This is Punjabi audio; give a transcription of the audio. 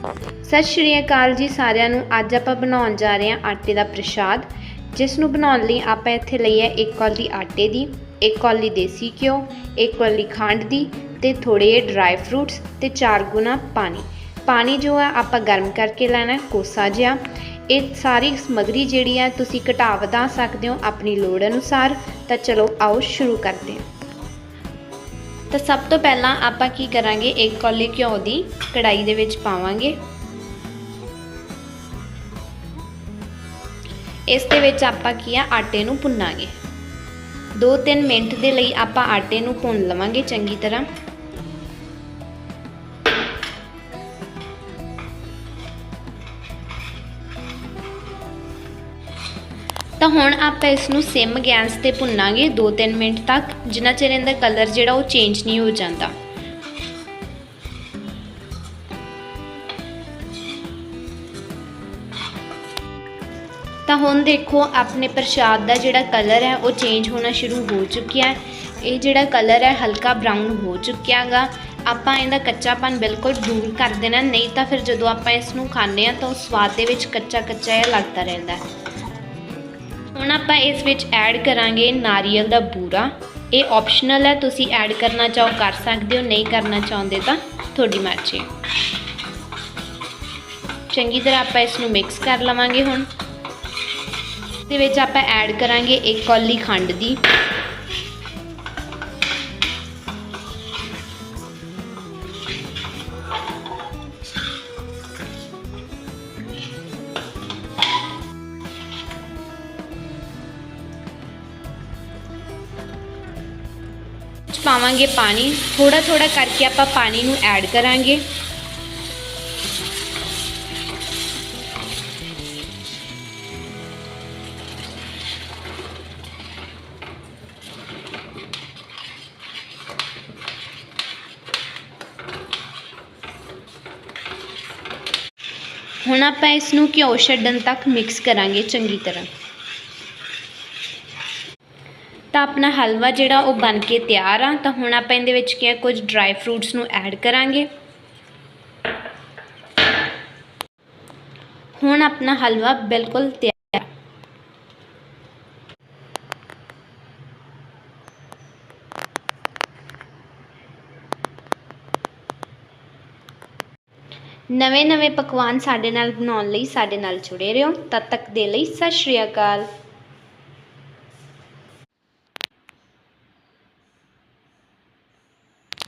ਸਤਿ ਸ਼੍ਰੀ ਅਕਾਲ ਜੀ ਸਾਰਿਆਂ ਨੂੰ। ਅੱਜ ਆਪਾਂ ਬਣਾਉਣ ਜਾ ਰਹੇ ਹਾਂ ਆਟੇ ਦਾ ਪ੍ਰਸ਼ਾਦ। ਜਿਸ ਨੂੰ ਬਣਾਉਣ ਲਈ ਆਪਾਂ ਇੱਥੇ ਲਈ ਹੈ ਇੱਕ ਕੌਲੀ ਆਟੇ ਦੀ, ਇੱਕ ਕੌਲੀ ਦੇਸੀ ਘਿਓ, ਇੱਕ ਕੌਲੀ ਖੰਡ ਦੀ ਤੇ ਥੋੜੇ ਜਿਹੇ ਡਰਾਈ ਫਰੂਟਸ ਤੇ ਚਾਰ ਗੁਣਾ ਪਾਣੀ। ਪਾਣੀ ਜੋ ਹੈ ਆਪਾਂ ਗਰਮ ਕਰਕੇ ਲੈਣਾ ਕੋਸਾ ਜਿਹਾ। ਇਹ ਸਾਰੀ ਸਮੱਗਰੀ ਜਿਹੜੀ ਹੈ ਤੁਸੀਂ ਘਟਾ ਵਧਾ ਸਕਦੇ ਹੋ ਆਪਣੀ ਲੋੜ ਅਨੁਸਾਰ। ਤਾਂ ਚਲੋ ਆਓ ਸ਼ੁਰੂ ਕਰਦੇ ਹਾਂ। ਤਾਂ ਸਭ ਤੋਂ ਪਹਿਲਾਂ ਆਪਾਂ ਕੀ ਕਰਾਂਗੇ? ਇੱਕ ਕੌਲੀ ਘਿਓ ਦੀ ਕੜਾਈ ਦੇ ਵਿੱਚ ਪਾਵਾਂਗੇ। ਇਸ ਦੇ ਵਿੱਚ ਆਪਾਂ ਕੀ ਆ? ਆਟੇ ਨੂੰ ਭੁੰਨਾਂਗੇ। 2-3 ਮਿੰਟ ਦੇ ਲਈ ਆਪਾਂ ਆਟੇ ਨੂੰ ਭੁੰਨ ਲਵਾਂਗੇ ਚੰਗੀ ਤਰ੍ਹਾਂ। ਤਾਂ ਹੁਣ ਆਪਾਂ ਇਸ ਨੂੰ ਸਿਮ ਗੈਸ ਤੇ ਭੁੰਨਾਂਗੇ 2-3 ਮਿੰਟ ਤੱਕ, ਜਿੰਨਾ ਚਿਰ ਇਹਦਾ ਕਲਰ ਜਿਹੜਾ ਉਹ ਚੇਂਜ ਨਹੀਂ ਹੋ ਜਾਂਦਾ। ਤਾਂ ਹੁਣ ਦੇਖੋ, ਆਪਣੇ ਪ੍ਰਸ਼ਾਦ ਦਾ ਜਿਹੜਾ ਕਲਰ ਹੈ, ਉਹ ਚੇਂਜ ਹੋਣਾ ਸ਼ੁਰੂ ਹੋ ਚੁੱਕਿਆ ਹੈ। ਇਹ ਜਿਹੜਾ ਕਲਰ ਹੈ, ਹਲਕਾ ਬਰਾਊਨ ਹੋ ਚੁੱਕਿਆਗਾ। ਆਪਾਂ ਇਹਦਾ ਕੱਚਾਪਨ ਬਿਲਕੁਲ ਦੂਰ ਕਰ ਦੇਣਾ, ਨਹੀਂ ਤਾਂ ਫਿਰ ਜਦੋਂ ਆਪਾਂ ਇਸ ਨੂੰ ਖਾਂਦੇ ਆ ਤਾਂ ਉਹ ਸਵਾਦ ਦੇ ਵਿੱਚ ਕੱਚਾ ਕੱਚਾ ਜਿਹਾ ਲੱਗਦਾ ਰਹਿੰਦਾ ਹੈ। ਹੁਣ ਆਪਾਂ ਇਸ ਵਿੱਚ ਐਡ ਕਰਾਂਗੇ ਨਾਰੀਅਲ ਦਾ ਬੂਰਾ। ਇਹ ਆਪਸ਼ਨਲ ਹੈ, ਤੁਸੀਂ ਐਡ ਕਰਨਾ ਚਾਹੋ, ਕਰ ਸਕਦੇ ਹੋ, ਨਹੀਂ ਕਰਨਾ ਚਾਹੁੰਦੇ ਤਾਂ ਤੁਹਾਡੀ ਮਰਜ਼ੀ। ਚੰਗੀ ਤਰ੍ਹਾਂ ਆਪਾਂ ਇਸ ਨੂੰ ਮਿਕਸ ਕਰ ਲਵਾਂਗੇ ਹੁਣ। ਦੇ ਵਿੱਚ ਆਪਾਂ ਐਡ ਕਰਾਂਗੇ ਇੱਕ ਕੌਲੀ ਖੰਡ ਦੀ। ਵਿੱਚ ਪਾਵਾਂਗੇ ਪਾਣੀ। ਥੋੜਾ ਥੋੜਾ ਕਰਕੇ ਆਪਾਂ ਪਾਣੀ ਨੂੰ ਐਡ ਕਰਾਂਗੇ। ਹੁਣ ਆਪਾਂ ਇਸ ਨੂੰ ਘਿਓ ਛੱਡਣ ਤੱਕ ਮਿਕਸ ਕਰਾਂਗੇ ਚੰਗੀ ਤਰ੍ਹਾਂ। ਤਾਂ ਆਪਣਾ ਹਲਵਾ ਜਿਹੜਾ ਉਹ ਬਣ ਕੇ ਤਿਆਰ ਆ, ਤਾਂ ਹੁਣ ਆਪਾਂ ਇਹਦੇ ਵਿੱਚ ਕੀ ਕੁਝ ਡਰਾਈ ਫਰੂਟਸ ਨੂੰ ਐਡ ਕਰਾਂਗੇ। ਹੁਣ ਆਪਣਾ ਹਲਵਾ ਬਿਲਕੁਲ ਤਿਆਰ ਨਵੇਂ ਨਵੇਂ ਪਕਵਾਨ ਸਾਡੇ ਨਾਲ ਬਣਾਉਣ ਲਈ ਸਾਡੇ ਨਾਲ ਜੁੜੇ ਰਹੋ। ਤਦ ਤੱਕ ਦੇ ਲਈ ਸਤਿ ਸ਼੍ਰੀ ਅਕਾਲ।